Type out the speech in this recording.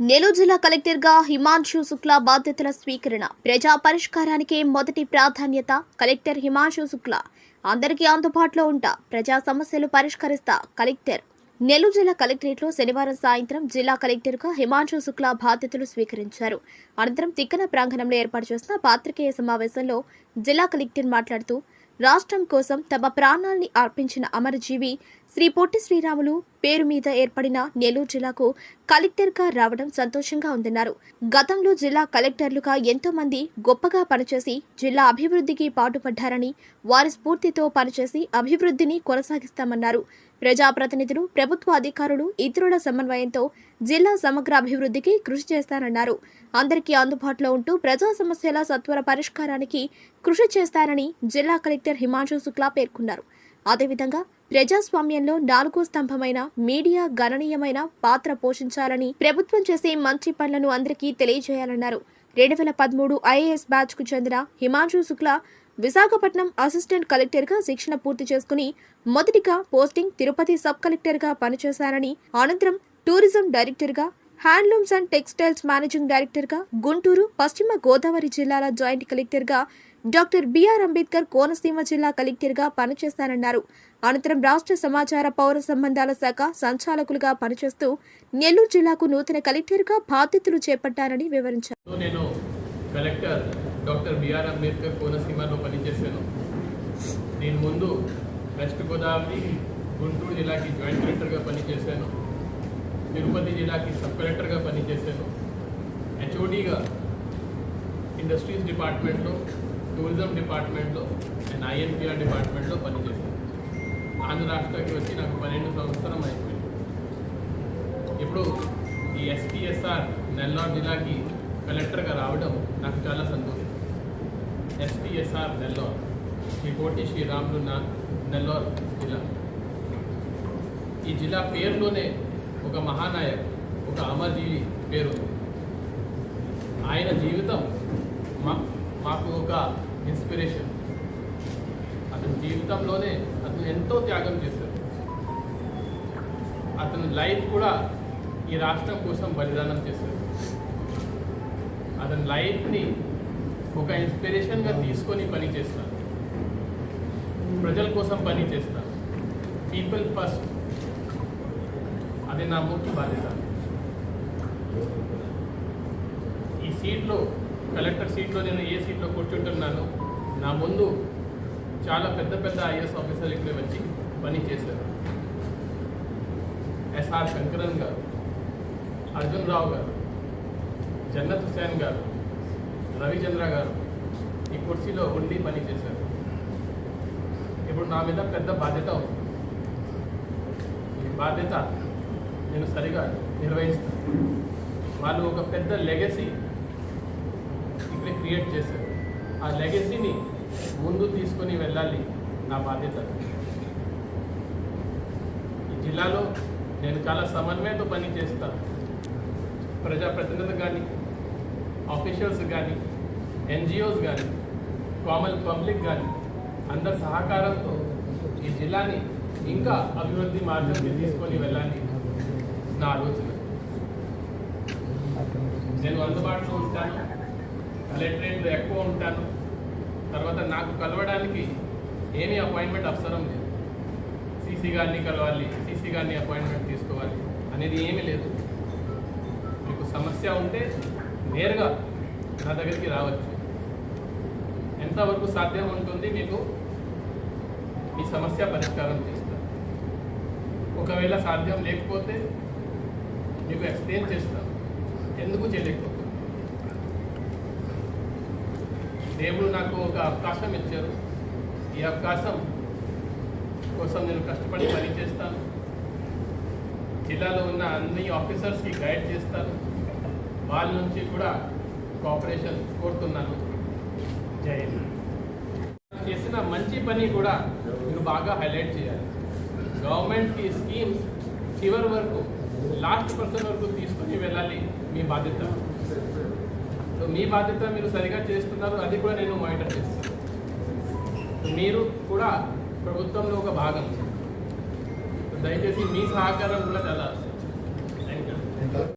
నెల్లూరు జిల్లా కలెక్టర్గా హిమాంశు శుక్లా బాధ్యతల స్వీకరణ. ప్రజా పరిష్కారానికి మొదటి ప్రాధాన్యత కలెక్టర్ హిమాంశు శుక్లా. అందరికీ అందుబాటులో ఉంటా. ప్రజా సమస్యలు పరిష్కరిస్తా కలెక్టర్. నెల్లూరు జిల్లా కలెక్టరేట్లో శనివారం సాయంత్రం జిల్లా కలెక్టర్గా హిమాంశు శుక్లా బాధ్యతలు స్వీకరించారు. అనంతరం తిక్కన ప్రాంగణంలో ఏర్పాటు చేసిన పాత్రికేయ సమావేశంలో జిల్లా కలెక్టర్ మాట్లాడుతూ రాష్ట్రం కోసం తమ ప్రాణాల్ని అర్పించిన అమరజీవి శ్రీ పొట్టి శ్రీరాములు పేరు మీద ఏర్పడిన నెల్లూరు జిల్లాకు కలెక్టర్గా రావడం సంతోషంగా ఉందన్నారు. గతంలో జిల్లా కలెక్టర్లుగా ఎంతో మంది గొప్పగా పనిచేసి జిల్లా అభివృద్ధికి పాటుపడ్డారని వారి స్ఫూర్తితో పనిచేసి అభివృద్ధిని కొనసాగిస్తామన్నారు. ప్రజాప్రతినిధులు ప్రభుత్వ అధికారులు ఇతరుల సమన్వయంతో జిల్లా సమగ్ర అభివృద్ధికి కృషి చేస్తానన్నారు. అందరికీ అందుబాటులో ఉంటూ ప్రజా సమస్యల సత్వర పరిష్కారానికి కృషి చేస్తారని జిల్లా కలెక్టర్ హిమాంశు శుక్లా పేర్కొన్నారు. అదేవిధంగా ప్రజాస్వామ్యంలో నాలుగో స్తంభమైన మీడియా గణనీయమైన పాత్ర పోషించాలని ప్రభుత్వం చేసే మంచి పనులను అందరికీ తెలియజేయాలన్నారు. రెండు వేల పదమూడు ఐఏఎస్ బ్యాచ్కు చెందిన హిమాంశు శుక్లా విశాఖపట్నం అసిస్టెంట్ కలెక్టర్గా శిక్షణ పూర్తి చేసుకుని మొదటిగా పోస్టింగ్ తిరుపతి సబ్ కలెక్టర్గా పనిచేశారని అనంతరం టూరిజం డైరెక్టర్గా హ్యాండ్లూమ్స్ అండ్ టెక్స్టైల్స్ మేనేజింగ్ డైరెక్టర్గా గుంటూరు పశ్చిమ గోదావరి జిల్లాల జాయింట్ కలెక్టర్గా డాక్టర్ బిఆర్ అంబేద్కర్ కోనసీమ జిల్లా కలెక్టర్గా పనిచేస్తానన్నారు. అనంతరం రాష్ట్ర సమాచార పౌర సంబంధాల శాఖ సంచాలకులుగా పనిచేస్తూ నెల్లూరు జిల్లాకు నూతన కలెక్టర్గా బాధ్యతలు చేపట్టారని వివరించారు. నేను కలెక్టర్ డాక్టర్ బిఆర్ అంబేద్కర్ కోనసీమలో పనిచేశాను. నేను ముందు వెస్ట్ గోదావరి గుంటూరు జిల్లాకి జాయింట్ కలెక్టర్గా పనిచేశాను. తిరుపతి జిల్లాకి సబ్ కలెక్టర్గా పనిచేశాను. హెచ్ఓడిగా ఇండస్ట్రీస్ డిపార్ట్మెంట్లో టూరిజం డిపార్ట్మెంట్లో అండ్ ఐఎన్పిఆర్ డిపార్ట్మెంట్లో పనిచేశాను. ఆంధ్ర రాష్ట్రానికి వచ్చి నాకు పన్నెండు సంవత్సరం అయిపోయింది. ఇప్పుడు ఈ ఎస్పీఎస్ఆర్ నెల్లూరు జిల్లాకి కలెక్టర్గా రావడం నాకు చాలా సంతోషం. ఎస్పీఎస్ఆర్ నెల్లూరు శ్రీ కోటి శ్రీరాములు నా నెల్లూరు జిల్లా. ఈ జిల్లా పేరులోనే ఒక మహానాయక్ ఒక అమరజీవి పేరు ఉంది. ఆయన జీవితం నాకు ఒక ఇన్స్పిరేషన్ అతని జీవితంలోనే అతను ఎంతో త్యాగం చేశాడు. అతని లైఫ్ కూడా ఈ రాష్ట్రం కోసం బలిదానం చేశాడు. అతని లైఫ్ని ఒక ఇన్స్పిరేషన్గా తీసుకొని పని చేస్తాను ప్రజల కోసం పని చేస్తాను పీపుల్ ఫస్ట్ అది నా ముఖ్య బాధ్యత. ఈ సీట్లో కలెక్టర్ సీట్లో నేను ఏ సీట్లో కూర్చుంటున్నాను నా ముందు చాలా పెద్ద పెద్ద ఐఏఎస్ ఆఫీసర్లు ఇక్కడ వచ్చి పని చేశారు. ఎస్ఆర్ శంకరన్ గారు అర్జున్ రావు గారు జన్నత్ హుసేన్ గారు రవిచంద్ర గారు ఈ కుర్చీలో ఉండి పని చేశారు. ఇప్పుడు నా మీద పెద్ద బాధ్యత ఉంది. ఈ బాధ్యత నేను సరిగా నిర్వహిస్తాను. వాళ్ళు ఒక పెద్ద లెగసీ ఇక్కడ క్రియేట్ చేశారు. ఆ లెగసీని ముందు తీసుకొని వెళ్ళాలి నా బాధ్యత. ఈ జిల్లాలో నేను చాలా సమన్వయంతో పని చేస్తాను ప్రజాప్రతినిధులు కానీ ఆఫీషియల్స్ కానీ ఎన్జిఓస్ కానీ కామన్ పబ్లిక్ కానీ అందరి సహకారంతో ఈ జిల్లాని ఇంకా అభివృద్ధి మార్గంకి తీసుకొని వెళ్ళాలి నా ఆలోచన. నేను అందుబాటులో ఉంటాను. కలెక్టరేట్లో ఎక్కువ ఉంటాను. తర్వాత నాకు కలవడానికి ఏమీ అపాయింట్మెంట్ అవసరం లేదు. సీసీ గారిని కలవాలి సీసీ గారిని అపాయింట్మెంట్ తీసుకోవాలి అనేది ఏమీ లేదు. మీకు సమస్య ఉంటే నేరుగా నా దగ్గరికి రావచ్చు. ఎంతవరకు సాధ్యం ఉంటుంది మీకు? మీ సమస్య పరిష్కారం చేస్తాను. ఒకవేళ సాధ్యం లేకపోతే మీకు ఎక్స్ప్లెయిన్ చేస్తాను. ఎందుకు చేయలేకపోతే దేవుడు నాకు ఒక అవకాశం ఇచ్చారు. ఈ అవకాశం కోసం నేను కష్టపడి పని చేస్తాను. జిల్లాలో ఉన్న అన్ని ఆఫీసర్స్కి గైడ్ చేస్తాను. వాళ్ళ నుంచి కూడా కోఆపరేషన్ కోరుతున్నాను. జై చేసిన మంచి పని కూడా మీరు బాగా హైలైట్ చేయాలి. గవర్నమెంట్కి స్కీమ్స్ చివరి వరకు లాస్ట్ పర్సన్ వరకు తీసుకుని వెళ్ళాలి మీ బాధ్యత. సో మీ బాధ్యత మీరు సరిగా చేస్తున్నారు అది కూడా నేను మానిటర్ చేస్తాను. మీరు కూడా ప్రభుత్వంలో ఒక భాగం. దయచేసి మీ సహకారం కూడా చాలా.